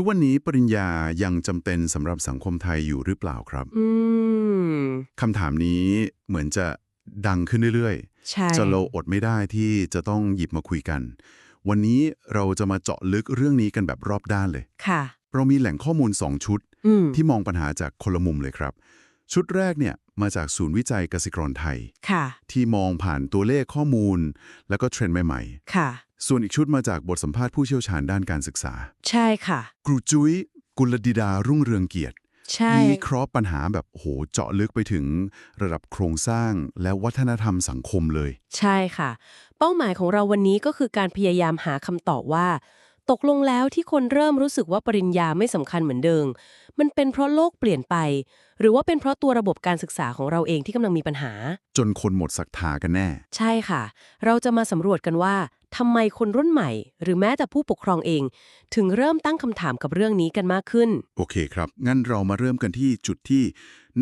ทุกวันนี้ปริญญายังจำเป็นสำหรับสังคมไทยอยู่หรือเปล่าครับอืมคำถามนี้เหมือนจะดังขึ้นเรื่อยใช่ๆจะเราอดไม่ได้ที่จะต้องหยิบมาคุยกัน วันนี้เราจะมาเจาะลึกเรื่องนี้กันแบบรอบด้านเลยค่ะ เรามีแหล่งข้อมูล 2 ชุดอืมที่มองปัญหาจากคนละมุมเลยครับ ชุดแรกเนี่ยมาจากศูนย์วิจัยเกษตรกรไทยค่ะที่มองผ่านตัวเลขข้อมูล แล้วก็เทรนด์ใหม่ค่ะๆ ส่วนอีกชุดมาจากบทสัมภาษณ์ผู้เชี่ยวชาญด้านการศึกษา ใช่ค่ะ ครูจุ้ยกุลดิดารุ่งเรืองเกียรติใช่วิเคราะห์ปัญหาแบบโอ้โหเจาะลึกไปถึงระดับโครงสร้างและวัฒนธรรมสังคมเลย ใช่ค่ะ เป้าหมายของเราวันนี้ก็คือการพยายามหาคำตอบว่า ตกลงแล้วที่คนเริ่มรู้สึกว่าปริญญาไม่สำคัญเหมือนเดิม มันเป็นเพราะโลกเปลี่ยนไป หรือว่าเป็นเพราะตัวระบบการศึกษาของเราเองที่กำลังมีปัญหา จนคนหมดศรัทธากันแน่ ใช่ค่ะ เราจะมาสำรวจกันว่าทำไมคนรุ่นใหม่ หรือแม้แต่ผู้ปกครองเอง ถึงเริ่มตั้งคำถามกับเรื่องนี้กันมากขึ้น โอเคครับ งั้นเรามาเริ่มกันที่จุดที่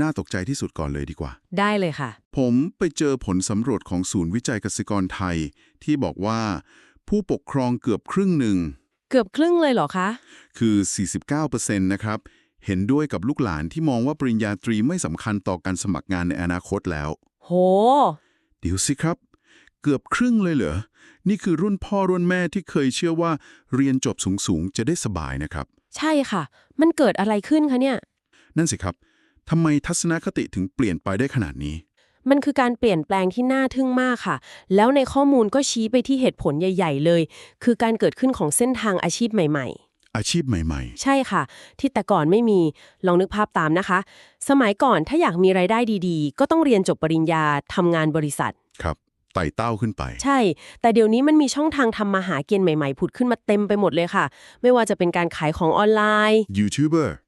น่าตกใจที่สุดก่อนเลยดีกว่า ได้เลยค่ะ ผมไปเจอผลสำรวจของศูนย์วิจัยเกษตรกรไทย ที่บอกว่า ผู้ปกครองเกือบครึ่งหนึ่ง เกือบครึ่งเลยเหรอคะ คือ 49%นะครับ เห็นด้วยกับลูกหลานที่มองว่าปริญญาตรีไม่สำคัญต่อการสมัครงานในอนาคตแล้ว โห เดี๋ยวสิครับ เกือบครึ่งเลยเหรอ นี่คือรุ่นพ่อรุ่นแม่ที่เคยเชื่อว่าเรียนจบสูงๆ จะได้สบายนะครับ ใช่ค่ะ มันเกิดอะไรขึ้นคะเนี่ย นั่นสิครับทำไมทัศนคติถึงเปลี่ยนไปได้ขนาดนี้ มันคือการเปลี่ยนแปลงที่น่าทึ่งมากค่ะ แล้วในข้อมูลก็ชี้ไปที่เหตุผลใหญ่ ๆ เลย คือการเกิดขึ้นของเส้นทางอาชีพใหม่ อาชีพใหม่ ๆ ใช่ค่ะ ที่แต่ก่อนไม่มีลองนึกภาพตามนะคะ สมัยก่อนถ้าอยากมีไรายได้ดีๆ ก็ต้องเรียนจบปริญญาทำงานบริษัทๆครับไต่เต้าขึ้นไป ใช่ แต่เดี๋ยวนี้มันมีช่องทางทำมาหากินใหม่ๆ ผุดขึ้นมาเต็มไปหมดเลยค่ะ ไม่ว่าจะเป็นการขายของออนไลน์ YouTuber TikToker อินฟลูเอน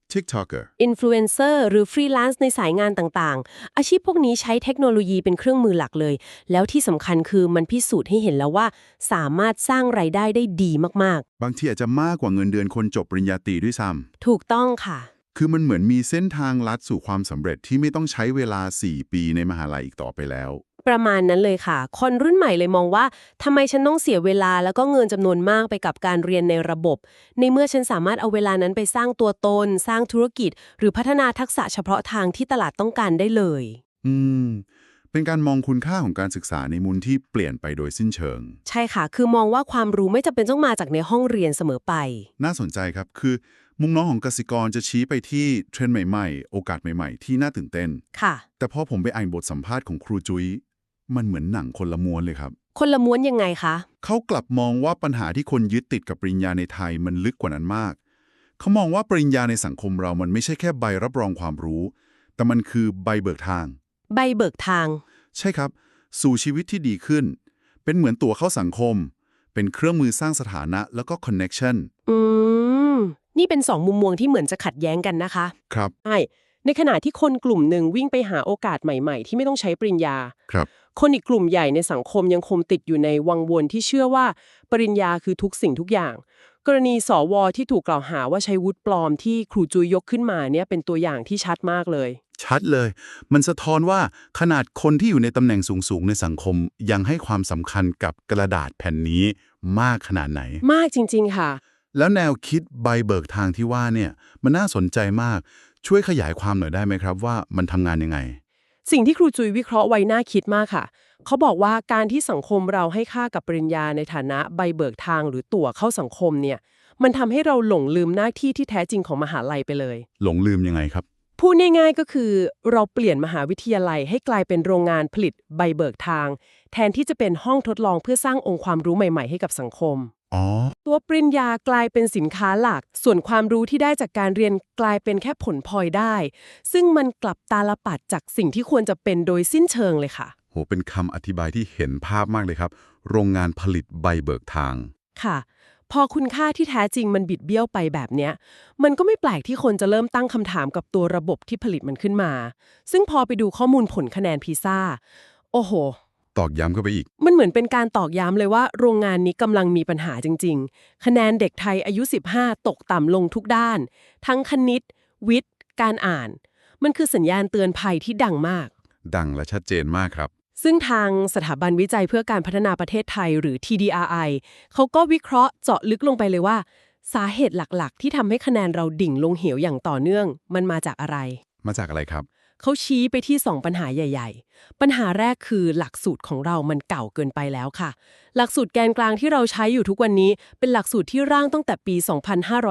เซอร์หรือฟรีแลนซ์ในสายงานต่างๆ อาชีพพวกนี้ใช้เทคโนโลยีเป็นเครื่องมือหลักเลย แล้วที่สำคัญคือมันพิสูจน์ให้เห็นแล้วว่า สามารถสร้างไรายได้ได้ดีมากบางทีอาจจะมากกว่าเงินเดือนคนจบปริญญาตรีด้วยซ้ๆถูกต้องค่ะำคือมันเหมือนมีเส้นทางลัดสู่ความสำเร็จที่ไม่ต้องใช้เวลา 4 ปีในมหาลัยอีกต่อไปแล้ว ประมาณนั้นเลยค่ะ คนรุ่นใหม่เลยมองว่าทำไมฉันต้องเสียเวลาแล้วก็เงินจำนวนมากไปกับการเรียนในระบบ ในเมื่อฉันสามารถเอาเวลานั้นไปสร้างตัวตน สร้างธุรกิจ หรือพัฒนาทักษะเฉพาะทางที่ตลาดต้องการได้เลย อืม เป็นการมองคุณค่าของการศึกษาในมุมที่เปลี่ยนไปโดยสิ้นเชิง ใช่ค่ะ คือมองว่าความรู้ไม่จำเป็นต้องมาจากในห้องเรียนเสมอไป น่าสนใจครับคือ มุมน้องของกสิกรจะชี้ไปที่เทรนด์ใหม่ ๆ โอกาสใหม่ ๆ ที่น่าตื่นเต้น ค่ะ แต่พอผมไปอ่านบทสัมภาษณ์ของครูจุย้ย มันเหมือนหนังคนละม้วนเลยครับ คนละม้วนยังไงคะ เขากลับมองว่าปัญหาที่คนยึดติดกับปริญญาในไทยมันลึกกว่านั้นมาก เขามองว่าปริญญาในสังคมเรามันไม่ใช่แค่ใบรับรองความรู้ แต่มันคือใบเบิกทาง ใบเบิกทาง ใช่ครับ สู่ชีวิตที่ดีขึ้น เป็นเหมือนตัวเข้าสังคม เป็นเครื่องมือสร้างสถานะแล้วก็คอนเน็ชันอืม นี่เป็นสองมุมมองที่เหมือนจะขัดแย้งกันนะคะ ครับ ใช่ ในขณะที่คนกลุ่มหนึ่งวิ่งไปหาโอกาสใหม่ๆ ที่ไม่ต้องใช้ปริญญา ครับ คนอีกกลุ่มใหญ่ในสังคมยังคงติดอยู่ในวังวนที่เชื่อว่า ปริญญาคือทุกสิ่งทุกอย่าง กรณีสวที่ถูกกล่าวหาว่าใช้วุฒิปลอมที่ครูจุยยกขึ้นมาเนี่ยเป็นตัวอย่างที่ชัดมากเลย ชัดเลย มันสะท้อนว่าขนาดคนที่อยู่ในตำแหน่งสูงๆในสังคมยังให้ความสำคัญกับกระดาษแผ่นนี้มากขนาดไหน มากจริง ๆ ค่ะ แล้วแนวคิดใบเบิกทางที่ว่าเนี่ยมันน่าสนใจมาก ช่วยขยายความหน่อยได้ไหมครับว่ามันทำงานยังไง สิ่งที่ครูจุยวิเคราะห์ไว้น่าคิดมากค่ะ เขาบอกว่าการที่สังคมเราให้ค่ากับปริญญาในฐานะใบเบิกทางหรือตั๋วเข้าสังคมเนี่ย มันทำให้เราหลงลืมหน้าที่ที่แท้จริงของมหาลัยไปเลย หลงลืมยังไงครับ พูดง่ายๆก็คือเราเปลี่ยนมหาวิทยาลัยให้กลายเป็นโรงงานผลิตใบเบิกทาง แทนที่จะเป็นห้องทดลองเพื่อสร้างองค์ความรู้ใหม่ ๆ ให้กับสังคม อ๋อ ตัวปริญญากลายเป็นสินค้าหลัก ส่วนความรู้ที่ได้จากการเรียนกลายเป็นแค่ผลพลอยได้ ซึ่งมันกลับตาลปัดจากสิ่งที่ควรจะเป็นโดยสิ้นเชิงเลยค่ะ โห เป็นคำอธิบายที่เห็นภาพมากเลยครับ โรงงานผลิตใบเบิกทาง ค่ะ พอคุณค่าที่แท้จริงมันบิดเบี้ยวไปแบบเนี้ย มันก็ไม่แปลกที่คนจะเริ่มตั้งคำถามกับตัวระบบที่ผลิตมันขึ้นมา ซึ่งพอไปดูข้อมูลผลคะแนนพีซ่า โอ้โห ตอกย้ำเข้าไปอีก มันเหมือนเป็นการตอกย้ำเลยว่า โรงงานนี้กำลังมีปัญหาจริง ๆ คะแนนเด็กไทยอายุ 15 ตกต่ำลงทุกด้าน ทั้งคณิต วิทย์ การอ่าน มันคือสัญญาณเตือนภัยที่ดังมาก ดังและชัดเจนมากครับซึ่งทางสถาบันวิจัยเพื่อการพัฒนาประเทศไทยหรือ TDRI เขาก็วิเคราะห์เจาะลึกลงไปเลยว่า สาเหตุหลักๆ ที่ทำให้คะแนนเราดิ่งลงเหวอย่างต่อเนื่อง มันมาจากอะไร มาจากอะไรครับ เขาชี้ไปที่ 2 ปัญหาใหญ่ ๆ ปัญหาแรกคือหลักสูตรของเรามันเก่าเกินไปแล้วค่ะ หลักสูตรแกนกลางที่เราใช้อยู่ทุกวันนี้ เป็นหลักสูตรที่ร่างตั้งแต่ปี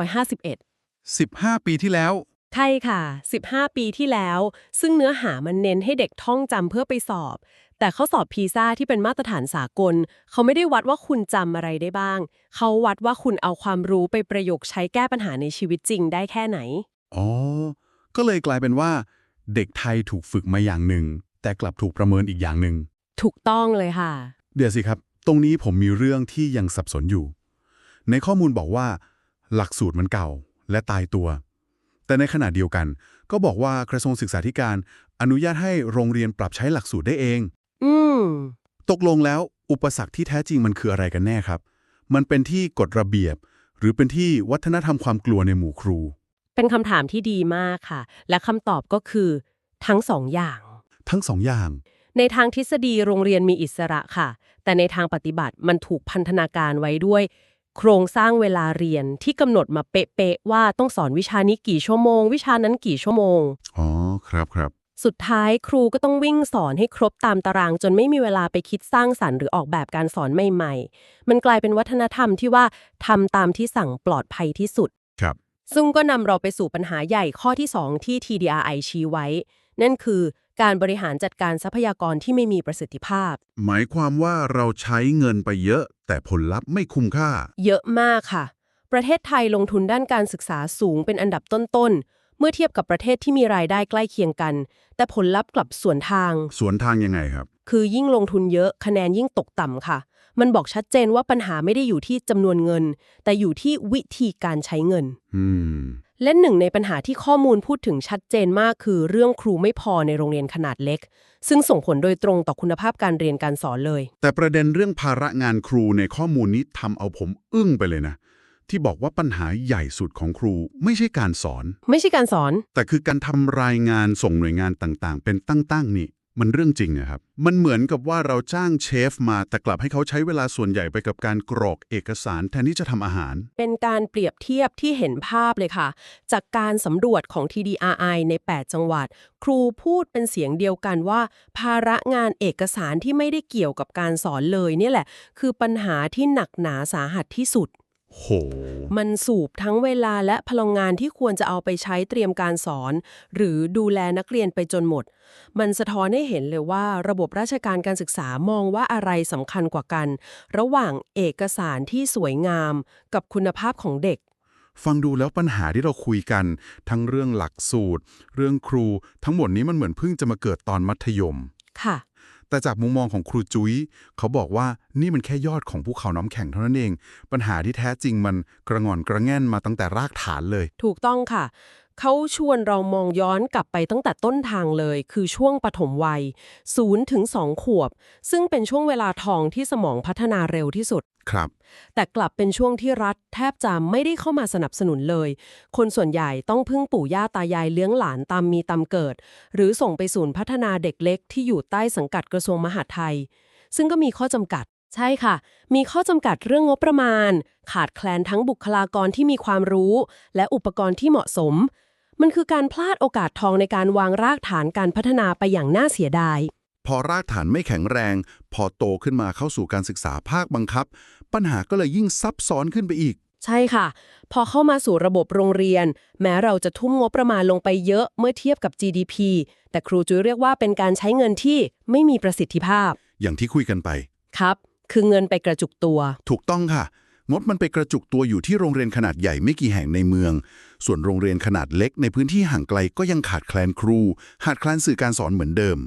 2551 15 ปีที่แล้ว ใช่ค่ะ 15 ปีที่แล้ว ซึ่งเนื้อหามันเน้นให้เด็กท่องจำเพื่อไปสอบ แต่เขาสอบพีซ่าที่เป็นมาตรฐานสากล เขาไม่ได้วัดว่าคุณจำอะไรได้บ้าง เขาวัดว่าคุณเอาความรู้ไปประโยคใช้แก้ปัญหาในชีวิตจริงได้แค่ไหน อ๋อ ก็เลยกลายเป็นว่า เด็กไทยถูกฝึกมาอย่างหนึ่ง แต่กลับถูกประเมินอีกอย่างหนึ่ง ถูกต้องเลยค่ะ เดี๋ยวสิครับ ตรงนี้ผมมีเรื่องที่ยังสับสนอยู่ ในข้อมูลบอกว่า หลักสูตรมันเก่าและตายตัว แต่ในขณะเดียวกัน ก็บอกว่ากระทรวงศึกษาธิการ อนุญาตให้โรงเรียนปรับใช้หลักสูตรได้เอง อืมตกลงแล้วอุปสรรคที่แท้จริงมันคืออะไรกันแน่ครับ มันเป็นที่กฎระเบียบ หรือเป็นที่วัฒนธรรมความกลัวในหมู่ครู เป็นคำถามที่ดีมากค่ะ และคำตอบก็คือทั้งสองอย่าง ทั้งสองอย่าง ในทางทฤษฎีโรงเรียนมีอิสระค่ะ แต่ในทางปฏิบัติมันถูกพันธนาการไว้ด้วย โครงสร้างเวลาเรียนที่กำหนดมาเป๊ะๆว่าต้องสอนวิชานี้กี่ชั่วโมง วิชานั้นกี่ชั่วโมง อ๋อ ครับครับ สุดท้ายครูก็ต้องวิ่งสอนให้ครบตามตาราง จนไม่มีเวลาไปคิดสร้างสรรค์หรือออกแบบการสอนใหม่ ๆ มันกลายเป็นวัฒนธรรมที่ว่าทำตามที่สั่งปลอดภัยที่สุดครับ ซึ่งก็นำเราไปสู่ปัญหาใหญ่ข้อที่ 2 ที่ TDRI ชี้ไว้ นั่นคือการบริหารจัดการทรัพยากรที่ไม่มีประสิทธิภาพ หมายความว่าเราใช้เงินไปเยอะ แต่ผลลัพธ์ไม่คุ้มค่า เยอะมากค่ะ ประเทศไทยลงทุนด้านการศึกษาสูงเป็นอันดับต้นๆ เมื่อเทียบกับประเทศที่มีรายได้ใกล้เคียงกัน แต่ผลลัพธ์กลับสวนทาง สวนทางยังไงครับ คือยิ่งลงทุนเยอะคะแนนยิ่งตกต่ำค่ะ มันบอกชัดเจนว่าปัญหาไม่ได้อยู่ที่จำนวนเงิน แต่อยู่ที่วิธีการใช้เงินอืมและหนึ่งในปัญหาที่ข้อมูลพูดถึงชัดเจนมากคือเรื่องครูไม่พอในโรงเรียนขนาดเล็ก ซึ่งส่งผลโดยตรงต่อคุณภาพการเรียนการสอนเลย แต่ประเด็นเรื่องภาระงานครูในข้อมูลนี้ทำเอาผมอึ้งไปเลยนะ ที่บอกว่าปัญหาใหญ่สุดของครูไม่ใช่การสอน ไม่ใช่การสอน แต่คือการทำรายงานส่งหน่วยงานต่างๆ เป็นตั้งๆนี่ มันเรื่องจริงอะครับ มันเหมือนกับว่าเราจ้างเชฟมาแต่กลับให้เขาใช้เวลาส่วนใหญ่ไปกับการกรอกเอกสารแทนที่จะทำอาหาร เป็นการเปรียบเทียบที่เห็นภาพเลยค่ะ จากการสำรวจของ TDRI ใน 8 จังหวัด ครูพูดเป็นเสียงเดียวกันว่า ภาระงานเอกสารที่ไม่ได้เกี่ยวกับการสอนเลยเนี่ยแหละ คือปัญหาที่หนักหนาสาหัสที่สุด โห มันสูบทั้งเวลาและพลังงานที่ควรจะเอาไปใช้เตรียมการสอน หรือดูแลนักเรียนไปจนหมด มันสะท้อนให้เห็นเลยว่า ระบบราชการการศึกษามองว่าอะไรสำคัญกว่ากัน ระหว่างเอกสารที่สวยงาม กับคุณภาพของเด็ก ฟังดูแล้วปัญหาที่เราคุยกัน ทั้งเรื่องหลักสูตร เรื่องครู ทั้งหมดนี้มันเหมือนเพิ่งจะมาเกิดตอนมัธยม ค่ะ แต่จากมุมมองของครูจุย้ยเขาบอกว่านี่มันแค่ยอดของภูเขาน้ำแข็งเท่านั้นเอง ปัญหาที่แท้จริงมันกระงอนกระแง่นมาตั้งแต่รากฐานเลย ถูกต้องค่ะ เขาชวนเรามองย้อนกลับไปตั้งแต่ต้นทางเลย คือช่วงปฐมวัย0ถึง2ขวบ ซึ่งเป็นช่วงเวลาทองที่สมองพัฒนาเร็วที่สุด ครับ แต่กลับเป็นช่วงที่รัฐแทบจะไม่ได้เข้ามาสนับสนุนเลย คนส่วนใหญ่ต้องพึ่งปู่ย่าตายายเลี้ยงหลานตามมีตามเกิด หรือส่งไปศูนย์พัฒนาเด็กเล็กที่อยู่ใต้สังกัดกระทรวงมหาดไทย ซึ่งก็มีข้อจำกัดใช่ค่ะ มีข้อจำกัดเรื่องงบประมาณ ขาดแคลนทั้งบุคลากรที่มีความรู้ และอุปกรณ์ที่เหมาะสม มันคือการพลาดโอกาสทองในการวางรากฐานการพัฒนาไปอย่างน่าเสียดาย พอรากฐานไม่แข็งแรง พอโตขึ้นมาเข้าสู่การศึกษาภาคบังคับ ปัญหาก็เลยยิ่งซับซ้อนขึ้นไปอีก ใช่ค่ะ พอเข้ามาสู่ระบบโรงเรียน แม้เราจะทุ่มงบประมาณลงไปเยอะเมื่อเทียบกับ GDP แต่ครูจุ้ยเรียกว่าเป็นการใช้เงินที่ไม่มีประสิทธิภาพ อย่างที่คุยกันไป ครับ คือเงินไปกระจุกตัว ถูกต้องค่ะ งบมันไปกระจุกตัวอยู่ที่โรงเรียนขนาดใหญ่ไม่กี่แห่งในเมือง ส่วนโรงเรียนขนาดเล็กในพื้นที่ห่างไกลก็ยังขาดแคลนครู ขาดแคลนสื่อการสอนเหมือนเดิม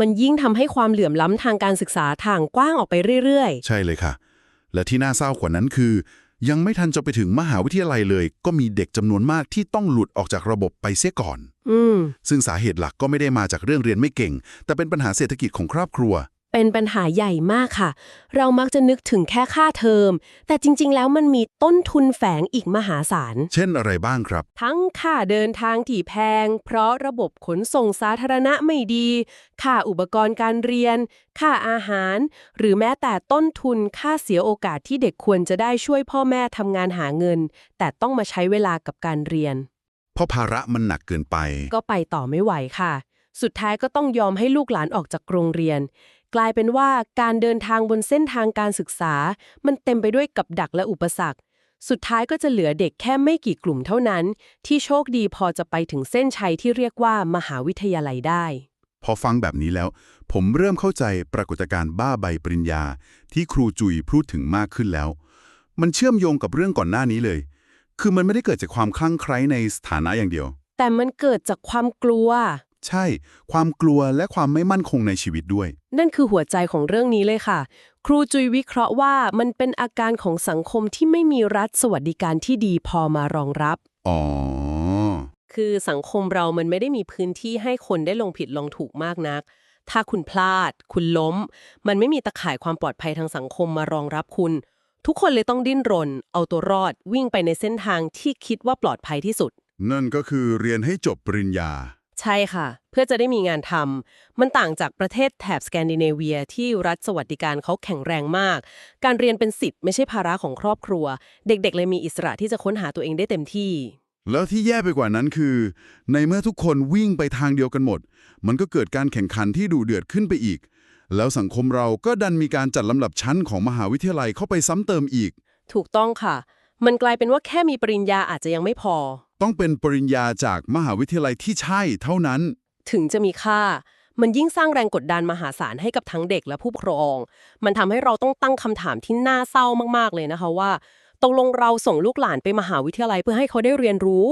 มันยิ่งทำให้ความเหลื่อมล้ำทางการศึกษาทางกว้างออกไปเรื่อยใช่เลยค่ะ และที่น่าเศร้ากว่านั้นคือ ยังไม่ทันจะไปถึงมหาวิทยาลัยเลย ก็มีเด็กจำนวนมากที่ต้องหลุดออกจากระบบไปเสียก่อนๆอืมซึ่งสาเหตุหลักก็ไม่ได้มาจากเรื่องเรียนไม่เก่ง แต่เป็นปัญหาเศรษฐกิจของครอบครัว เป็นปัญหาใหญ่มากค่ะ เรามักจะนึกถึงแค่ค่าเทอม แต่จริง ๆ แล้วมันมีต้นทุนแฝงอีกมหาศาล เช่นอะไรบ้างครับ ทั้งค่าเดินทางที่แพง เพราะระบบขนส่งสาธารณะไม่ดี ค่าอุปกรณ์การเรียน ค่าอาหาร หรือแม้แต่ต้นทุนค่าเสียโอกาสที่เด็กควรจะได้ช่วยพ่อแม่ทำงานหาเงิน แต่ต้องมาใช้เวลากับการเรียน เพราะภาระมันหนักเกินไป ก็ไปต่อไม่ไหวค่ะ สุดท้ายก็ต้องยอมให้ลูกหลานออกจากโรงเรียน กลายเป็นว่าการเดินทางบนเส้นทางการศึกษา มันเต็มไปด้วยกับดักและอุปสรรค สุดท้ายก็จะเหลือเด็กแค่ไม่กี่กลุ่มเท่านั้น ที่โชคดีพอจะไปถึงเส้นชัยที่เรียกว่ามหาวิทยาลัยได้ พอฟังแบบนี้แล้ว ผมเริ่มเข้าใจปรากฏการณ์บ้าใบปริญญา ที่ครูจุยพูดถึงมากขึ้นแล้ว มันเชื่อมโยงกับเรื่องก่อนหน้านี้เลย คือมันไม่ได้เกิดจากความคลั่งไคล้ในสถานะอย่างเดียว แต่มันเกิดจากความกลัว ใช่ ความกลัวและความไม่มั่นคงในชีวิตด้วย นั่นคือหัวใจของเรื่องนี้เลยค่ะ ครูจุยวิเคราะห์ว่ามันเป็นอาการของสังคมที่ไม่มีรัฐสวัสดิการที่ดีพอมารองรับ อ๋อ คือสังคมเรามันไม่ได้มีพื้นที่ให้คนได้ลงผิดลงถูกมากนัก ถ้าคุณพลาด คุณล้ม มันไม่มีตะข่ายความปลอดภัยทางสังคมมารองรับคุณ ทุกคนเลยต้องดิ้นรน เอาตัวรอดวิ่งไปในเส้นทางที่คิดว่าปลอดภัยที่สุด นั่นก็คือเรียนให้จบปริญญา ใช่ค่ะ เพื่อจะได้มีงานทำมันต่างจากประเทศแถบสแกนดิเนเวียที่รัฐสวัสดิการเขาแข็งแรงมาก การเรียนเป็นสิทธิ์ไม่ใช่ภาระของครอบครัว เด็กๆ เลยมีอิสระที่จะค้นหาตัวเองได้เต็มที่ แล้วที่แย่ไปกว่านั้นคือ ในเมื่อทุกคนวิ่งไปทางเดียวกันหมด มันก็เกิดการแข่งขันที่ดูเดือดขึ้นไปอีก แล้วสังคมเราก็ดันมีการจัดลำดับชั้นของมหาวิทยาลัยเข้าไปซ้ำเติมอีก ถูกต้องค่ะ มันกลายเป็นว่าแค่มีปริญญาอาจจะยังไม่พอ ต้องเป็นปริญญาจากมหาวิทยาลัยที่ใช่เท่านั้น ถึงจะมีค่า มันยิ่งสร้างแรงกดดันมหาศาลให้กับทั้งเด็กและผู้ปกครอง มันทำให้เราต้องตั้งคำถามที่น่าเศร้ามากๆเลยนะคะว่าตกลงเราส่งลูกหลานไปมหาวิทยาลัยเพื่อให้เขาได้เรียนรู้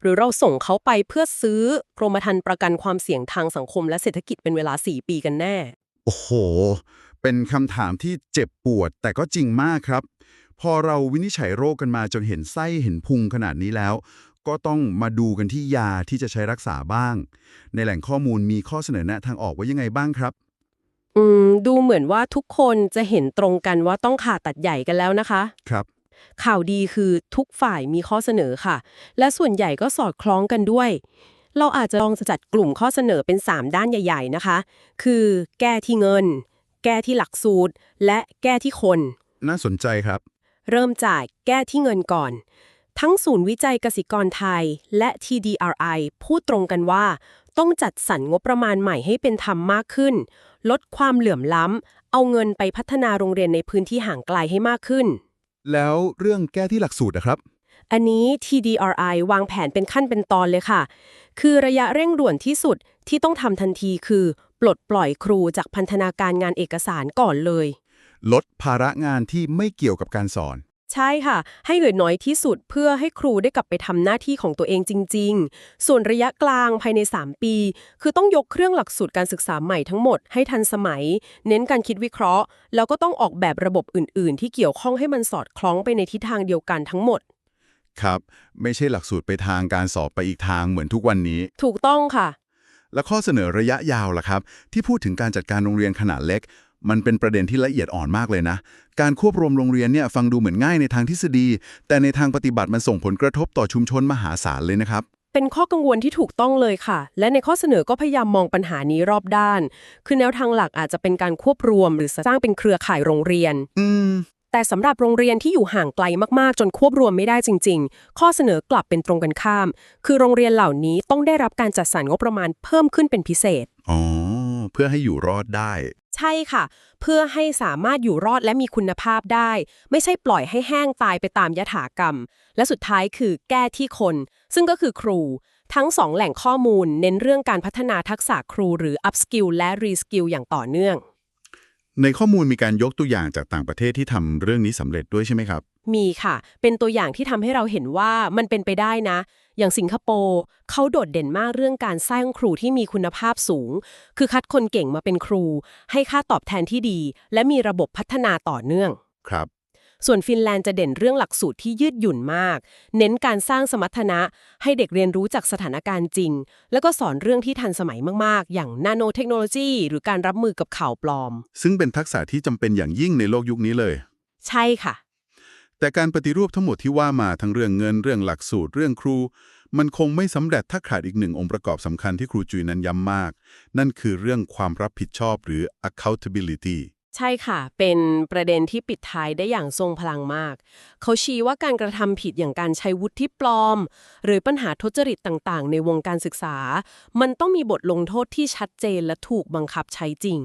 หรือเราส่งเขาไปเพื่อซื้อกรมธรรม์ประกันความเสี่ยงทางสังคมและเศรษฐกิจเป็นเวลา 4 ปีกันแน่ โอ้โห เป็นคำถามที่เจ็บปวด แต่ก็จริงมากครับ พอเราวินิจฉัยโรคกันมาจนเห็นไส้เห็นพุงขนาดนี้แล้ว ก็ต้องมาดูกันที่ยาที่จะใช้รักษาบ้าง ในแหล่งข้อมูลมีข้อเสนอแนะทางออกไว้ยังไงบ้างครับ อืม ดูเหมือนว่าทุกคนจะเห็นตรงกันว่าต้องผ่าตัดใหญ่กันแล้วนะคะ ครับ ข่าวดีคือทุกฝ่ายมีข้อเสนอค่ะ และส่วนใหญ่ก็สอดคล้องกันด้วย เราอาจจะลองจัดกลุ่มข้อเสนอเป็น 3 ด้านใหญ่ ๆ นะคะ คือ แก้ที่เงิน แก้ที่หลักสูตร และแก้ที่คน น่าสนใจครับ เริ่มจากแก้ที่เงินก่อน ทั้งศูนย์วิจัยกสิกรไทยและ TDRI พูดตรงกันว่า ต้องจัดสรรงบประมาณใหม่ให้เป็นธรรมมากขึ้น ลดความเหลื่อมล้ำ เอาเงินไปพัฒนาโรงเรียนในพื้นที่ห่างไกลให้มากขึ้น แล้วเรื่องแก้ที่หลักสูตรนะครับ อันนี้ TDRI วางแผนเป็นขั้นเป็นตอนเลยค่ะ คือระยะเร่งด่วนที่สุดที่ต้องทำทันทีคือ ปลดปล่อยครูจากพันธนาการงานเอกสารก่อนเลย ลดภาระงานที่ไม่เกี่ยวกับการสอน ใช่ค่ะ ให้เหลือน้อยที่สุดเพื่อให้ครูได้กลับไปทำหน้าที่ของตัวเองจริง ๆ ส่วนระยะกลางภายใน 3 ปี คือต้องยกเครื่องหลักสูตรการศึกษาใหม่ทั้งหมดให้ทันสมัย เน้นการคิดวิเคราะห์ แล้วก็ต้องออกแบบระบบอื่น ๆ ที่เกี่ยวข้องให้มันสอดคล้องไปในทิศทางเดียวกันทั้งหมด ครับ ไม่ใช่หลักสูตรไปทางการสอบไปอีกทางเหมือนทุกวันนี้ ถูกต้องค่ะ และข้อเสนอระยะยาวล่ะครับ ที่พูดถึงการจัดการโรงเรียนขนาดเล็ก มันเป็นประเด็นที่ละเอียดอ่อนมากเลยนะ การควบรวมโรงเรียนเนี่ยฟังดูเหมือนง่ายในทางทฤษฎี แต่ในทางปฏิบัติมันส่งผลกระทบต่อชุมชนมหาศาลเลยนะครับ เป็นข้อกังวลที่ถูกต้องเลยค่ะ และในข้อเสนอก็พยายามมองปัญหานี้รอบด้าน คือแนวทางหลักอาจจะเป็นการควบรวม หรือสร้างเป็นเครือข่ายโรงเรียน อืมแต่สำหรับโรงเรียนที่อยู่ห่างไกลมากๆ จนควบรวมไม่ได้จริง ๆ ข้อเสนอกลับเป็นตรงกันข้าม คือโรงเรียนเหล่านี้ต้องได้รับการจัดสรรงบประมาณเพิ่มขึ้นเป็นพิเศษ อ๋อ เพื่อให้อยู่รอดได้ ใช่ค่ะ เพื่อให้สามารถอยู่รอดและมีคุณภาพได้ ไม่ใช่ปล่อยให้แห้งตายไปตามยถากรรม และสุดท้ายคือแก้ที่คน ซึ่งก็คือครู ทั้งสองแหล่งข้อมูล เน้นเรื่องการพัฒนาทักษะครูหรือ upskill และ reskill อย่างต่อเนื่อง ในข้อมูลมีการยกตัวอย่างจากต่างประเทศที่ทำเรื่องนี้สำเร็จด้วยใช่ไหมครับ มีค่ะ เป็นตัวอย่างที่ทำให้เราเห็นว่ามันเป็นไปได้นะ อย่างสิงคโปร์เขาโดดเด่นมากเรื่องการสร้างครูที่มีคุณภาพสูง คือคัดคนเก่งมาเป็นครู ให้ค่าตอบแทนที่ดี และมีระบบพัฒนาต่อเนื่อง ครับ ส่วนฟินแลนด์จะเด่นเรื่องหลักสูตรที่ยืดหยุ่นมาก เน้นการสร้างสมรรถนะ ให้เด็กเรียนรู้จากสถานการณ์จริง แล้วก็สอนเรื่องที่ทันสมัยมาก ๆ อย่างนาโนเทคโนโลยีหรือการรับมือกับข่าวปลอม ซึ่งเป็นทักษะที่จำเป็นอย่างยิ่งในโลกยุคนี้เลย ใช่ค่ะ แต่การปฏิรูปทั้งหมดที่ว่ามาทั้งเรื่องเงินเรื่องหลักสูตรเรื่องครู มันคงไม่สำเร็จถ้าขาดอีกหนึ่งองค์ประกอบสำคัญที่ครูจุยนั้นย้ำมาก นั่นคือเรื่องความรับผิดชอบหรือ accountability ใช่ค่ะ เป็นประเด็นที่ปิดท้ายได้อย่างทรงพลังมาก เขาชี้ว่าการกระทำผิดอย่างการใช้วุฒิที่ปลอม หรือปัญหาทุจริตต่างๆ ในวงการศึกษา มันต้องมีบทลงโทษที่ชัดเจนและถูกบังคับใช้จริง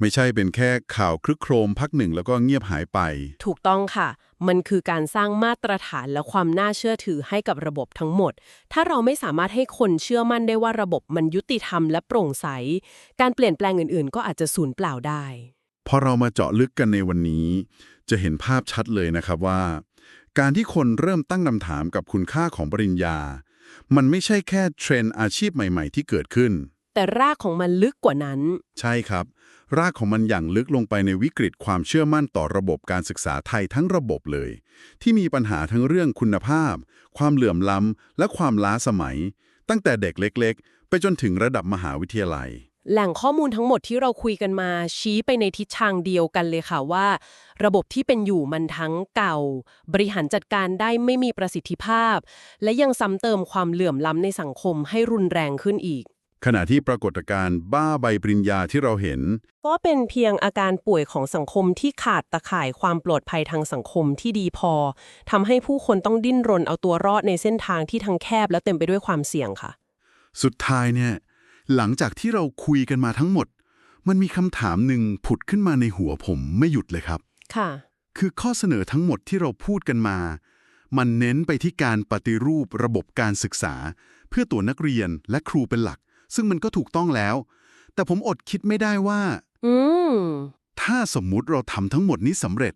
ไม่ใช่เป็นแค่ข่าวคลึกโครมพักหนึ่งแล้วก็เงียบหายไป ถูกต้องค่ะ มันคือการสร้างมาตรฐานและความน่าเชื่อถือให้กับระบบทั้งหมด ถ้าเราไม่สามารถให้คนเชื่อมั่นได้ว่าระบบมันยุติธรรมและโปร่งใส การเปลี่ยนแปลงอื่นๆ ก็อาจจะสูญเปล่าได้ พอเรามาเจาะลึกกันในวันนี้ จะเห็นภาพชัดเลยนะครับว่า การที่คนเริ่มตั้งคำถามกับคุณค่าของปริญญา มันไม่ใช่แค่เทรนด์อาชีพใหม่ ๆ ที่เกิดขึ้น แต่รากของมันลึกกว่านั้น ใช่ครับ รากของมันอย่างลึกลงไปในวิกฤตความเชื่อมั่นต่อระบบการศึกษาไทยทั้งระบบเลย ที่มีปัญหาทั้งเรื่องคุณภาพ ความเหลื่อมล้ำ และความล้าสมัย ตั้งแต่เด็กเล็ก ๆ ไปจนถึงระดับมหาวิทยาลัย แหล่งข้อมูลทั้งหมดที่เราคุยกันมา ชี้ไปในทิศทางเดียวกันเลยค่ะว่า ระบบที่เป็นอยู่มันทั้งเก่า บริหารจัดการได้ไม่มีประสิทธิภาพ และยังซ้ำเติมความเหลื่อมล้ำในสังคมให้รุนแรงขึ้นอีก ขณะที่ปรากฏการณ์บ้าใบปริญญาที่เราเห็น ก็เป็นเพียงอาการป่วยของสังคมที่ขาดตะข่ายความปลอดภัยทางสังคมที่ดีพอทำให้ผู้คนต้องดิ้นรนเอาตัวรอดในเส้นทางที่ทั้งแคบและเต็มไปด้วยความเสี่ยงค่ะ สุดท้ายเนี่ย หลังจากที่เราคุยกันมาทั้งหมด มันมีคำถามหนึ่งผุดขึ้นมาในหัวผมไม่หยุดเลยครับ ค่ะ คือข้อเสนอทั้งหมดที่เราพูดกันมา มันเน้นไปที่การปฏิรูประบบการศึกษา เพื่อตัวนักเรียนและครูเป็นหลัก ซึ่งมันก็ถูกต้องแล้ว แต่ผมอดคิดไม่ได้ว่า อืม ถ้าสมมุติเราทำทั้งหมดนี้สำเร็จ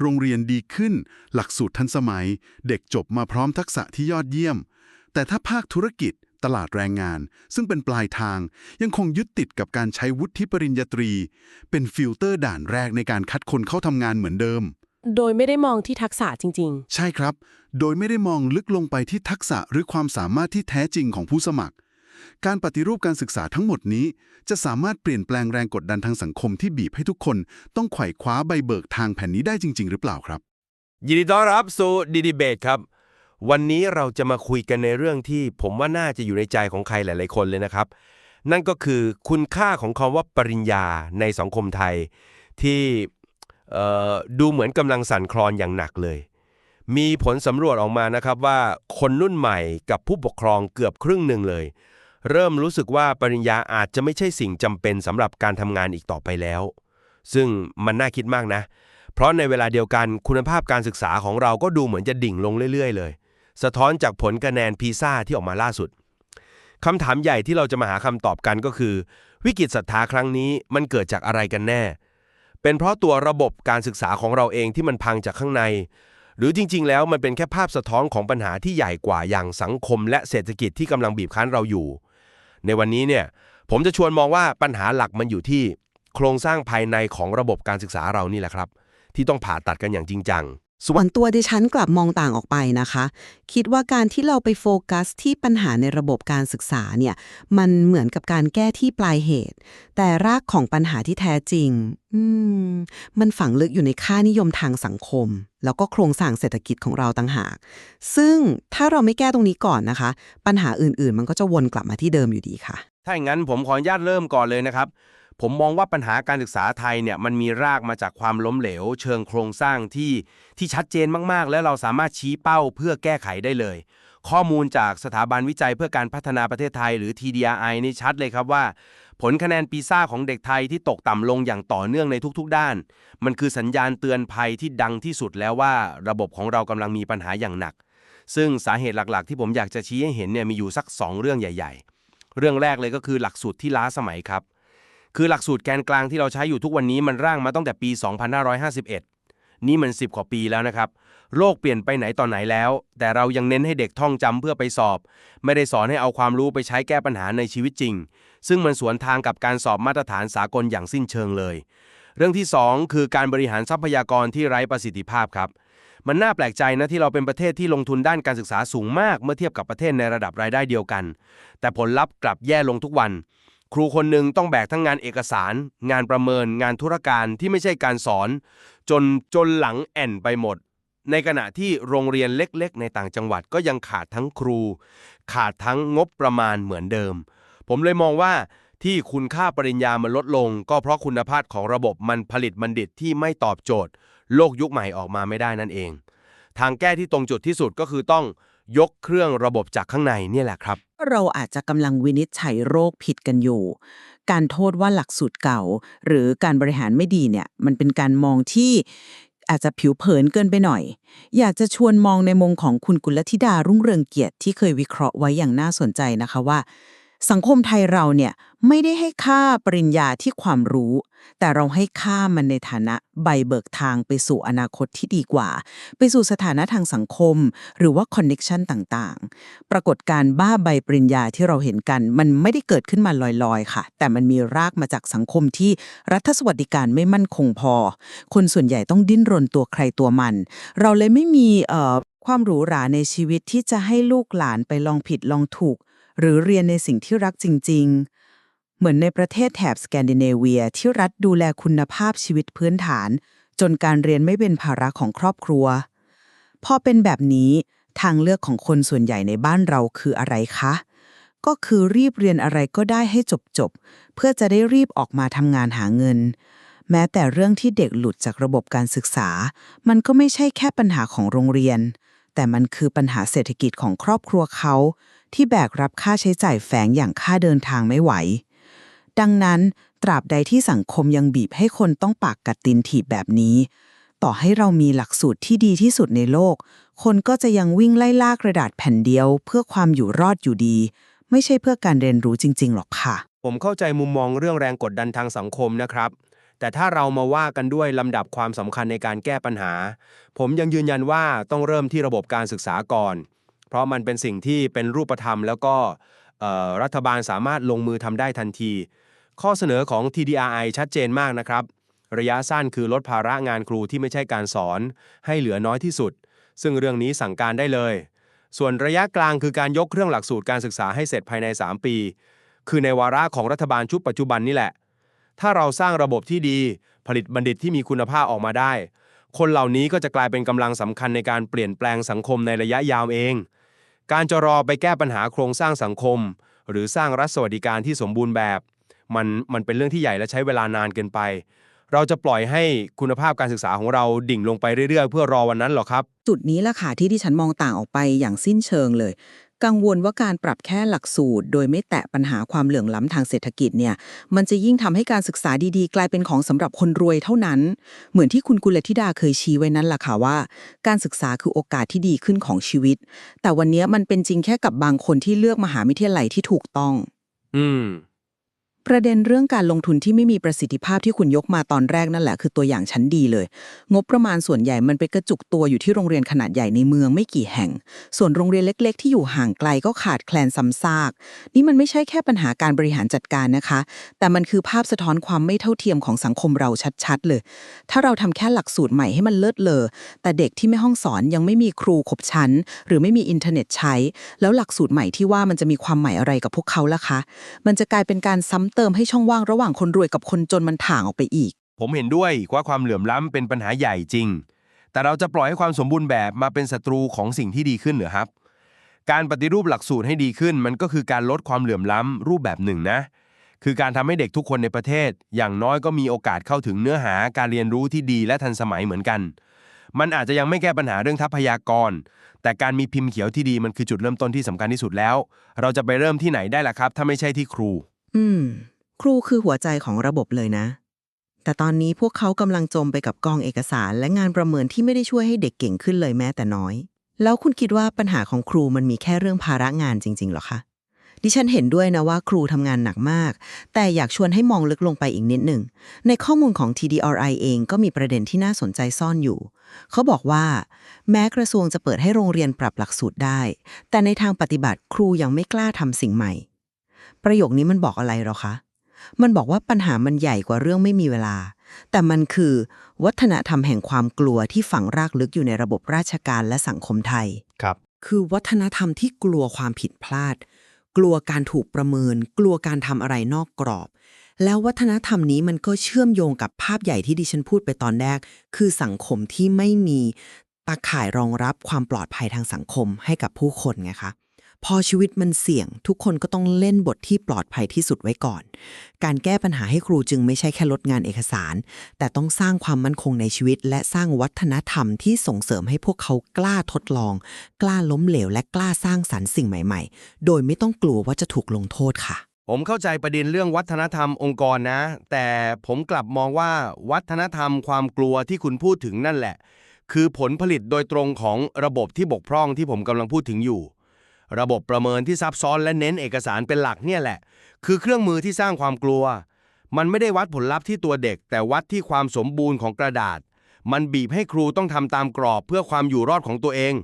โรงเรียนดีขึ้น หลักสูตรทันสมัย เด็กจบมาพร้อมทักษะที่ยอดเยี่ยม แต่ถ้าภาคธุรกิจ ตลาดแรงงาน ซึ่งเป็นปลายทาง ยังคงยึดติดกับการใช้วุฒิปริญญาตรี เป็นฟิลเตอร์ด่านแรกในการคัดคนเข้าทำงานเหมือนเดิม โดยไม่ได้มองที่ทักษะจริง ใช่ครับ โดยไม่ได้มองลึกลงไปที่ทักษะหรือความสามารถที่แท้จริงของผู้สมัคร การปฏิรูปการศึกษาทั้งหมดนี้ จะสามารถเปลี่ยนแปลงแรงกดดันทางสังคมที่บีบให้ทุกคน ต้องไขว่คว้าใบเบิกทางแผ่นนี้ได้จริง ๆ หรือเปล่าครับ ยินดีต้อนรับสู่ดีดีเบตครับ วันนี้เราจะมาคุยกันในเรื่องที่ผมว่าน่าจะอยู่ในใจของใครหลาย ๆ คนเลยนะครับ นั่นก็คือคุณค่าของคำว่าปริญญาในสังคมไทย ที่ดูเหมือนกำลังสั่นคลอนอย่างหนักเลยมีผลสำรวจออกมานะครับว่าคนรุ่นใหม่กับผู้ปกครองเกือบครึ่งหนึ่งเลย เริ่มรู้สึกว่าปริญญาอาจจะไม่ใช่สิ่งจำเป็นสำหรับการทำงานอีกต่อไปแล้ว ซึ่งมันน่าคิดมากนะ เพราะในเวลาเดียวกันคุณภาพการศึกษาของเราก็ดูเหมือนจะดิ่งลงเรื่อยๆ เลย สะท้อนจากผลคะแนนพีซ่าที่ออกมาล่าสุดคำถามใหญ่ที่เราจะมาหาคำตอบกันก็คือ วิกฤตศรัทธาครั้งนี้มันเกิดจากอะไรกันแน่ เป็นเพราะตัวระบบการศึกษาของเราเองที่มันพังจากข้างใน หรือจริง ๆ แล้วมันเป็นแค่ภาพสะท้อนของปัญหาที่ใหญ่กว่าอย่างสังคมและเศรษฐกิจที่กำลังบีบคั้นเราอยู่ ในวันนี้เนี่ยผมจะชวนมองว่าปัญหาหลักมันอยู่ที่ โครงสร้างภายในของระบบการศึกษาเรานี่แหละครับ ที่ต้องผ่าตัดกันอย่างจริงจัง ส่วนตัวดิฉันกลับมองต่างออกไปนะคะ คิดว่าการที่เราไปโฟกัสที่ปัญหาในระบบการศึกษาเนี่ย มันเหมือนกับการแก้ที่ปลายเหตุ แต่รากของปัญหาที่แท้จริง อืม มันฝังลึกอยู่ในค่านิยมทางสังคม แล้วก็โครงสร้างเศรษฐกิจของเราต่างหาก ซึ่งถ้าเราไม่แก้ตรงนี้ก่อนนะคะ ปัญหาอื่นๆ มันก็จะวนกลับมาที่เดิมอยู่ดีค่ะ ถ้าอย่างนั้นผมขออนุญาตเริ่มก่อนเลยนะครับ ผมมองว่าปัญหาการศึกษาไทยเนี่ยมันมีรากมาจากความล้มเหลว เชิงโครงสร้างที่ที่ชัดเจนมากๆ และเราสามารถชี้เป้าเพื่อแก้ไขได้เลย ข้อมูลจากสถาบันวิจัยเพื่อการพัฒนาประเทศไทย หรือ TDRI นี่ชัดเลยครับว่า ผลคะแนนปีซ่าของเด็กไทยที่ตกต่ำลงอย่างต่อเนื่องในทุกๆ ด้าน มันคือสัญญาณเตือนภัยที่ดังที่สุดแล้วว่า ระบบของเรากำลังมีปัญหาอย่างหนัก ซึ่งสาเหตุหลักๆ ที่ผมอยากจะชี้ให้เห็นเนี่ยมีอยู่สักสองเรื่องใหญ่ ๆ เรื่องแรกเลยก็คือหลักสูตรที่ล้าสมัยครับ คือหลักสูตรแกนกลางที่เราใช้อยู่ทุกวันนี้มันร่างมาตั้งแต่ปี 2551 นี่มัน 10 กว่าปีแล้วนะครับ โลกเปลี่ยนไปไหนตอนไหนแล้ว แต่เรายังเน้นให้เด็กท่องจำเพื่อไปสอบ ไม่ได้สอนให้เอาความรู้ไปใช้แก้ปัญหาในชีวิตจริง ซึ่งมันสวนทางกับการสอบมาตรฐานสากลอย่างสิ้นเชิงเลย เรื่องที่ 2 คือการบริหารทรัพยากรที่ไร้ประสิทธิภาพครับมันน่าแปลกใจนะที่เราเป็นประเทศที่ลงทุนด้านการศึกษาสูงมาก เมื่อเทียบกับประเทศในระดับรายได้เดียวกัน แต่ผลลัพธ์กลับแย่ลงทุกวัน ครูคนหนึ่งต้องแบกทั้งงานเอกสาร งานประเมิน งานธุรการที่ไม่ใช่การสอน จนจนหลังแอนไปหมด ในขณะที่โรงเรียนเล็กๆ ในต่างจังหวัดก็ยังขาดทั้งครู ขาดทั้งงบประมาณเหมือนเดิม ผมเลยมองว่าที่คุณค่าปริญญามันลดลง ก็เพราะคุณภาพของระบบมันผลิตบัณฑิตที่ไม่ตอบโจทย์ โลกยุคใหม่ออกมาไม่ได้นั่นเอง ทางแก้ที่ตรงจุดที่สุดก็คือต้อง ยกเครื่องระบบจากข้างในเนี่ยแหละครับ เราอาจจะกำลังวินิจฉัยโรคผิดกันอยู่ การโทษว่าหลักสูตรเก่า หรือการบริหารไม่ดีเนี่ย มันเป็นการมองที่อาจจะผิวเผินเกินไปหน่อย อยากจะชวนมองในมุมของคุณกุลธิดารุ่งเรืองเกียรติที่เคยวิเคราะห์ไว้อย่างน่าสนใจนะคะว่า สังคมไทยเราเนี่ยไม่ได้ให้ค่าปริญญาที่ความรู้ แต่เราให้ค่ามันในฐานะใบเบิกทางไปสู่อนาคตที่ดีกว่า ไปสู่สถานะทางสังคม หรือว่าคอนเน็ชันต่างๆ ปรากฏการบ้าใบปริญญาที่เราเห็นกัน มันไม่ได้เกิดขึ้นมาลอยๆ ค่ะ แต่มันมีรากมาจากสังคมที่รัฐสวัสดิการไม่มั่นคงพอ คนส่วนใหญ่ต้องดิ้นรนตัวใครตัวมัน เราเลยไม่มีเอ่อความหรูหราในชีวิตที่จะให้ลูกหลานไปลองผิดลองถูก หรือเรียนในสิ่งที่รักจริง ๆ เหมือนในประเทศแถบสแกนดิเนเวียที่รัฐดูแลคุณภาพชีวิตพื้นฐาน จนการเรียนไม่เป็นภาระของครอบครัว พอเป็นแบบนี้ทางเลือกของคนส่วนใหญ่ในบ้านเราคืออะไรคะ ก็คือรีบเรียนอะไรก็ได้ให้จบๆเพื่อจะได้รีบออกมาทำงานหาเงิน แม้แต่เรื่องที่เด็กหลุดจากระบบการศึกษา มันก็ไม่ใช่แค่ปัญหาของโรงเรียน แต่มันคือปัญหาเศรษฐกิจของครอบครัวเขา ที่แบกรับค่าใช้จ่ายแฝงอย่างค่าเดินทางไม่ไหว ดังนั้นตราบใดที่สังคมยังบีบให้คนต้องปากกัดตินถีบแบบนี้ ต่อให้เรามีหลักสูตรที่ดีที่สุดในโลก คนก็จะยังวิ่งไล่ล่ากระดาษแผ่นเดียว เพื่อความอยู่รอดอยู่ดี ไม่ใช่เพื่อการเรียนรู้จริง ๆ หรอกค่ะ ผมเข้าใจมุมมองเรื่องแรงกดดันทางสังคมนะครับ แต่ถ้าเรามาว่ากันด้วยลำดับความสำคัญในการแก้ปัญหา ผมยังยืนยันว่าต้องเริ่มที่ระบบการศึกษาก่อน เพราะมันเป็นสิ่งที่เป็นรูปธรรม แล้วก็รัฐบาลสามารถลงมือทำได้ทันที ข้อเสนอของ TDRI ชัดเจนมากนะครับ ระยะสั้นคือลดภาระงานครูที่ไม่ใช่การสอน ให้เหลือน้อยที่สุด ซึ่งเรื่องนี้สั่งการได้เลย ส่วนระยะกลางคือการยกเครื่องหลักสูตรการศึกษาให้เสร็จภายใน 3 ปี คือในวาระของรัฐบาลชุดปัจจุบันนี่แหละ ถ้าเราสร้างระบบที่ดี ผลิตบัณฑิตที่มีคุณภาพออกมาได้ คนเหล่านี้ก็จะกลายเป็นกำลังสำคัญในการเปลี่ยนแปลงสังคมในระยะยาวเอง การจะรอไปแก้ปัญหาโครงสร้างสังคม หรือสร้างรัฐสวัสดิการที่สมบูรณ์แบบ มันมันเป็นเรื่องที่ใหญ่และใช้เวลานานเกินไป เราจะปล่อยให้คุณภาพการศึกษาของเราดิ่งลงไปเรื่อยๆ เพื่อรอวันนั้นหรอครับ จุดนี้แหละค่ะที่ที่ฉันมองต่างออกไปอย่างสิ้นเชิงเลย กังวลว่าการปรับแค่หลักสูตร โดยไม่แตะปัญหาความเหลื่อมล้ำทางเศรษฐกิจเนี่ย มันจะยิ่งทำให้การศึกษาดีๆ กลายเป็นของสำหรับคนรวยเท่านั้น เหมือนที่คุณกุลธิดาเคยชี้ไว้นั้นล่ะค่ะว่า การศึกษาคือโอกาสที่ดีขึ้นของชีวิต แต่วันนี้มันเป็นจริงแค่กับบางคนที่เลือกมหาวิทยาลัยที่ถูกต้อง อืม ประเด็นเรื่องการลงทุนที่ไม่มีประสิทธิภาพที่คุณยกมาตอนแรกนั่นแหละคือตัวอย่างชั้นดีเลย งบประมาณส่วนใหญ่มันไปกระจุกตัวอยู่ที่โรงเรียนขนาดใหญ่ในเมืองไม่กี่แห่ง ส่วนโรงเรียนเล็ก ๆ ที่อยู่ห่างไกลก็ขาดแคลนซ้ำซาก นี่มันไม่ใช่แค่ปัญหาการบริหารจัดการนะคะ แต่มันคือภาพสะท้อนความไม่เท่าเทียมของสังคมเราชัดๆ เลย ถ้าเราทำแค่หลักสูตรใหม่ให้มันเลิศเลอแต่เด็กที่ไม่ห้องสอนยังไม่มีครูขบชั้น หรือไม่มีอินเทอร์เน็ตใช้ แล้วหลักสูตรใหม่ที่ว่ามันจะมีความหมายอะไรกับพวกเขาล่ะคะ มันจะกลายเป็นการซ้ำเติมให้ช่องว่างระหว่างคนรวยกับคนจนมันถ่างออกไปอีก ผมเห็นด้วยว่าความเหลื่อมล้ำเป็นปัญหาใหญ่จริง แต่เราจะปล่อยให้ความสมบูรณ์แบบมาเป็นศัตรูของสิ่งที่ดีขึ้นเหรือครับ การปฏิรูปหลักสูตรให้ดีขึ้น มันก็คือการลดความเหลื่อมล้ำรูปแบบหนึ่งนะ คือการทำให้เด็กทุกคนในประเทศ อย่างน้อยก็มีโอกาสเข้าถึงเนื้อหาการเรียนรู้ที่ดีและทันสมัยเหมือนกัน มันอาจจะยังไม่แก้ปัญหาเรื่องทรัพยากร แต่การมีพิมพ์เขียวที่ดีมันคือจุดเริ่มต้นที่สำคัญที่สุดแล้ว เราจะไปเริ่มที่ไหนได้ล่ะครับ ถ้าไม่ใช่ที่ครู อืม ครูคือหัวใจของระบบเลยนะ แต่ตอนนี้พวกเขากำลังจมไปกับกองเอกสารและงานประเมินที่ไม่ได้ช่วยให้เด็กเก่งขึ้นเลยแม้แต่น้อย แล้วคุณคิดว่าปัญหาของครูมันมีแค่เรื่องภาระงานจริงๆหรอคะดิฉันเห็นด้วยนะว่าครูทำงานหนักมาก แต่อยากชวนให้มองลึกลงไปอีกนิดหนึ่ง ในข้อมูลของ TDRI เองก็มีประเด็นที่น่าสนใจซ่อนอยู่ เขาบอกว่า แม้กระทรวงจะเปิดให้โรงเรียนปรับหลักสูตรได้ แต่ในทางปฏิบัติครูยังไม่กล้าทำสิ่งใหม่ ประโยคนี้มันบอกอะไรหรอคะ มันบอกว่าปัญหามันใหญ่กว่าเรื่องไม่มีเวลา แต่มันคือวัฒนธรรมแห่งความกลัวที่ฝังรากลึกอยู่ในระบบราชการและสังคมไทย ครับ คือวัฒนธรรมที่กลัวความผิดพลาด กลัวการถูกประเมิน กลัวการทำอะไรนอกกรอบ แล้ววัฒนธรรมนี้มันก็เชื่อมโยงกับภาพใหญ่ที่ดิฉันพูดไปตอนแรก คือสังคมที่ไม่มีตาข่ายรองรับความปลอดภัยทางสังคมให้กับผู้คนไงคะ พอชีวิตมันเสี่ยง ทุกคนก็ต้องเล่นบทที่ปลอดภัยที่สุดไว้ก่อน การแก้ปัญหาให้ครูจึงไม่ใช่แค่ลดงานเอกสาร แต่ต้องสร้างความมั่นคงในชีวิต และสร้างวัฒนธรรมที่ส่งเสริมให้พวกเขากล้าทดลอง กล้าล้มเหลว และกล้าสร้างสรรค์สิ่งใหม่ ๆ โดยไม่ต้องกลัวว่าจะถูกลงโทษค่ะผมเข้าใจประเด็นเรื่องวัฒนธรรมองค์กรนะ แต่ผมกลับมองว่าวัฒนธรรมความกลัวที่คุณพูดถึงนั่นแหละ คือผลผลิตโดยตรงของระบบที่บกพร่องที่ผมกำลังพูดถึงอยู่ ระบบประเมินที่ซับซ้อนและเน้นเอกสารเป็นหลักเนี่ยแหละ คือเครื่องมือที่สร้างความกลัว มันไม่ได้วัดผลลัพธ์ที่ตัวเด็ก แต่วัดที่ความสมบูรณ์ของกระดาษ มันบีบให้ครูต้องทำตามกรอบเพื่อความอยู่รอดของตัวเอง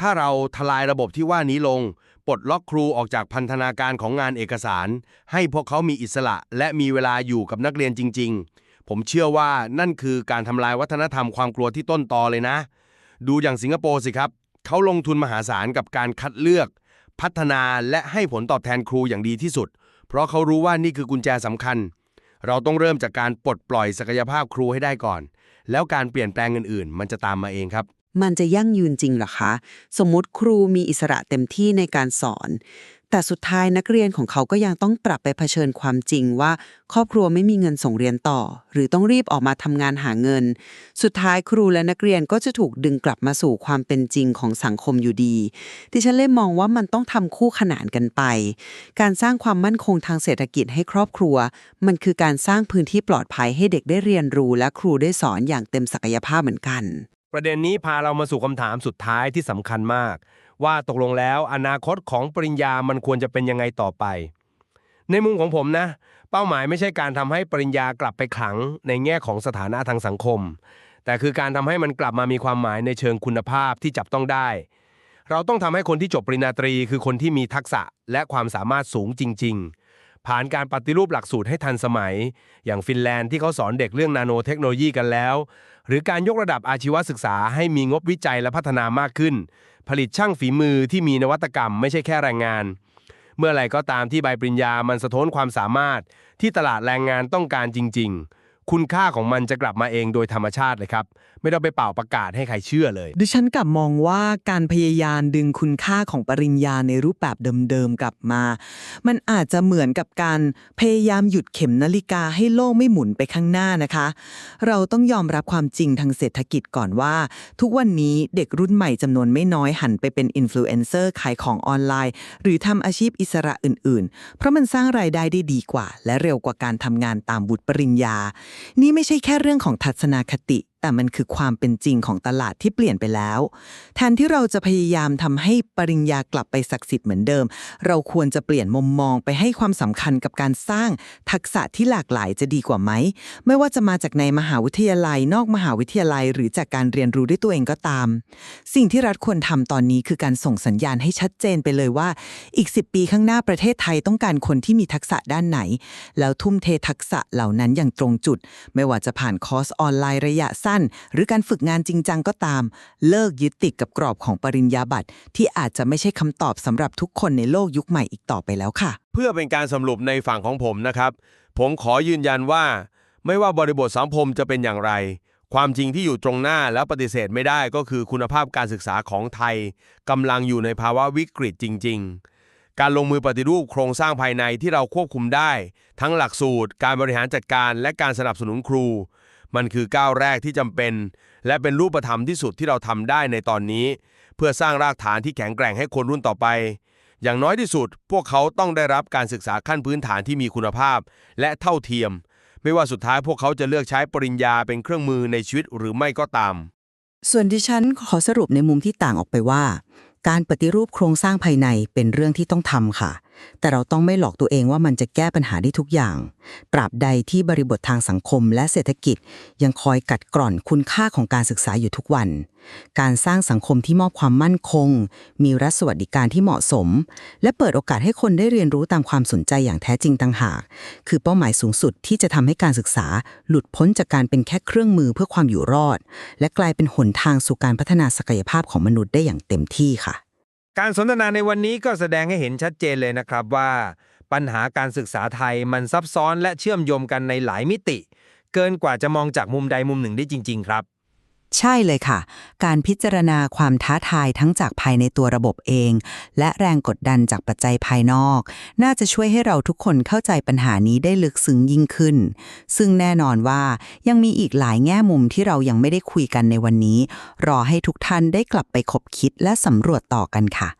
ถ้าเราทลายระบบที่ว่านี้ลง ปลดล็อกครูออกจากพันธนาการของงานเอกสาร ให้พวกเขามีอิสระ และมีเวลาอยู่กับนักเรียนจริง ๆ ผมเชื่อว่านั่นคือการทำลายวัฒนธรรมความกลัวที่ต้นตอเลยนะ ดูอย่างสิงคโปร์สิครับ เขาลงทุนมหาศาลกับการคัดเลือก พัฒนาและให้ผลตอบแทนครูอย่างดีที่สุด เพราะเขารู้ว่านี่คือกุญแจสำคัญ เราต้องเริ่มจากการปลดปล่อยศักยภาพครูให้ได้ก่อน แล้วการเปลี่ยนแปลงอื่นๆ มันจะตามมาเองครับมันจะยั่งยืนจริงเหรอคะ สมมติครูมีอิสระเต็มที่ในการสอน แต่สุดท้ายนักเรียนของเขาก็ยังต้องปรับไปเผชิญความจริงว่า ครอบครัวไม่มีเงินส่งเรียนต่อ หรือต้องรีบออกมาทำงานหาเงิน สุดท้ายครูและนักเรียนก็จะถูกดึงกลับมาสู่ความเป็นจริงของสังคมอยู่ดี ดิฉันเลยมองว่ามันต้องทำคู่ขนานกันไป การสร้างความมั่นคงทางเศรษฐกิจให้ครอบครัว มันคือการสร้างพื้นที่ปลอดภัยให้เด็กได้เรียนรู้ และครูได้สอนอย่างเต็มศักยภาพเหมือนกัน ประเด็นนี้พาเรามาสู่คำถามสุดท้ายที่สำคัญมาก ว่าตกลงแล้วอนาคตของปริญญามันควรจะเป็นยังไงต่อไป ในมุมของผมนะ เป้าหมายไม่ใช่การทำให้ปริญญากลับไปขลังในแง่ของสถานะทางสังคม แต่คือการทำให้มันกลับมามีความหมายในเชิงคุณภาพที่จับต้องได้ เราต้องทำให้คนที่จบปริญญาตรี คือคนที่มีทักษะและความสามารถสูงจริง ๆผ่านการปฏิรูปหลักสูตรให้ทันสมัย อย่างฟินแลนด์ที่เขาสอนเด็กเรื่องนาโนเทคโนโลยีกันแล้ว หรือการยกระดับอาชีวศึกษาให้มีงบวิจัยและพัฒนามากขึ้น ผลิตช่างฝีมือที่มีนวัตกรรมไม่ใช่แค่แรงงาน เมื่อไรก็ตามที่ใบปริญญามันสะท้อนความสามารถ ที่ตลาดแรงงานต้องการจริง ๆ คุณค่าของมันจะกลับมาเองโดยธรรมชาติเลยครับ ไม่ต้องไปเป่าประกาศให้ใครเชื่อเลย ดิฉันกลับมองว่าการพยายามดึงคุณค่าของปริญญาในรูปแบบเดิมๆกลับมา มันอาจจะเหมือนกับการพยายามหยุดเข็มนาฬิกาให้โลกไม่หมุนไปข้างหน้านะคะ เราต้องยอมรับความจริงทางเศรษฐกิจก่อนว่า ทุกวันนี้เด็กรุ่นใหม่จำนวนไม่น้อยหันไปเป็นอินฟลูเอนเซอร์ขายของออนไลน์ หรือทำอาชีพอิสระอื่น ๆ เพราะมันสร้างรายได้ได้ดีกว่า และเร็วกว่าการทำงานตามบุตรปริญญา นี่ไม่ใช่แค่เรื่องของทัศนคติ แต่มันคือความเป็นจริงของตลาดที่เปลี่ยนไปแล้ว แทนที่เราจะพยายามทำให้ปริญญากลับไปศักดิ์สิทธิ์เหมือนเดิม เราควรจะเปลี่ยนมุมมองไปให้ความสำคัญกับการสร้างทักษะที่หลากหลายจะดีกว่าไหม ไม่ว่าจะมาจากในมหาวิทยาลัย นอกมหาวิทยาลัย หรือจากการเรียนรู้ด้วยตัวเองก็ตาม สิ่งที่รัฐควรทำตอนนี้คือการส่งสัญญาณให้ชัดเจนไปเลยว่า อีก 10 ปีข้างหน้าประเทศไทยต้องการคนที่มีทักษะด้านไหน แล้วทุ่มเททักษะเหล่านั้นอย่างตรงจุด ไม่ว่าจะผ่านคอร์สออนไลน์ระยะสั้นหรือการฝึกงานจริงจังก็ตาม เลิกยึดติดกับกรอบของปริญญาบัตรที่อาจจะไม่ใช่คำตอบสำหรับทุกคนในโลกยุคใหม่อีกต่อไปแล้วค่ะ เพื่อเป็นการสรุปในฝั่งของผมนะครับ ผมขอยืนยันว่า ไม่ว่าบริบทสังคมจะเป็นอย่างไร ความจริงที่อยู่ตรงหน้าแล้วปฏิเสธไม่ได้ก็คือคุณภาพการศึกษาของไทยกำลังอยู่ในภาวะวิกฤตจริง ๆการลงมือปฏิรูปโครงสร้างภายในที่เราควบคุมได้ ทั้งหลักสูตร การบริหารจัดการและการสนับสนุนครู มันคือก้าวแรกที่จำเป็น และเป็นรูปธรรมที่สุดที่เราทำได้ในตอนนี้ เพื่อสร้างรากฐานที่แข็งแกร่งให้คนรุ่นต่อไป อย่างน้อยที่สุด พวกเขาต้องได้รับการศึกษาขั้นพื้นฐานที่มีคุณภาพ และเท่าเทียม ไม่ว่าสุดท้ายพวกเขาจะเลือกใช้ปริญญาเป็นเครื่องมือในชีวิตหรือไม่ก็ตาม ส่วนดิฉันขอสรุปในมุมที่ต่างออกไปว่า การปฏิรูปโครงสร้างภายในเป็นเรื่องที่ต้องทำค่ะ แต่เราต้องไม่หลอกตัวเองว่ามันจะแก้ปัญหาได้ทุกอย่าง ตราบใดที่บริบททางสังคมและเศรษฐกิจ ยังคอยกัดกร่อนคุณค่าของการศึกษาอยู่ทุกวัน การสร้างสังคมที่มอบความมั่นคง มีรัฐสวัสดิการที่เหมาะสม และเปิดโอกาสให้คนได้เรียนรู้ตามความสนใจอย่างแท้จริงต่างหาก คือเป้าหมายสูงสุดที่จะทำให้การศึกษา หลุดพ้นจากการเป็นแค่เครื่องมือเพื่อความอยู่รอด และกลายเป็นหนทางสู่การพัฒนาศักยภาพของมนุษย์ได้อย่างเต็มที่ค่ะ การสนทนาในวันนี้ก็แสดงให้เห็นชัดเจนเลยนะครับว่า ปัญหาการศึกษาไทยมันซับซ้อนและเชื่อมโยงกันในหลายมิติ เกินกว่าจะมองจากมุมใดมุมหนึ่งได้จริง ๆ ครับ ใช่เลยค่ะ การพิจารณาความท้าทายทั้งจากภายในตัวระบบเอง และแรงกดดันจากปัจจัยภายนอก น่าจะช่วยให้เราทุกคนเข้าใจปัญหานี้ได้ลึกซึ้งยิ่งขึ้น ซึ่งแน่นอนว่ายังมีอีกหลายแง่มุมที่เรายังไม่ได้คุยกันในวันนี้ รอให้ทุกท่านได้กลับไปคบคิดและสำรวจต่อกันค่ะ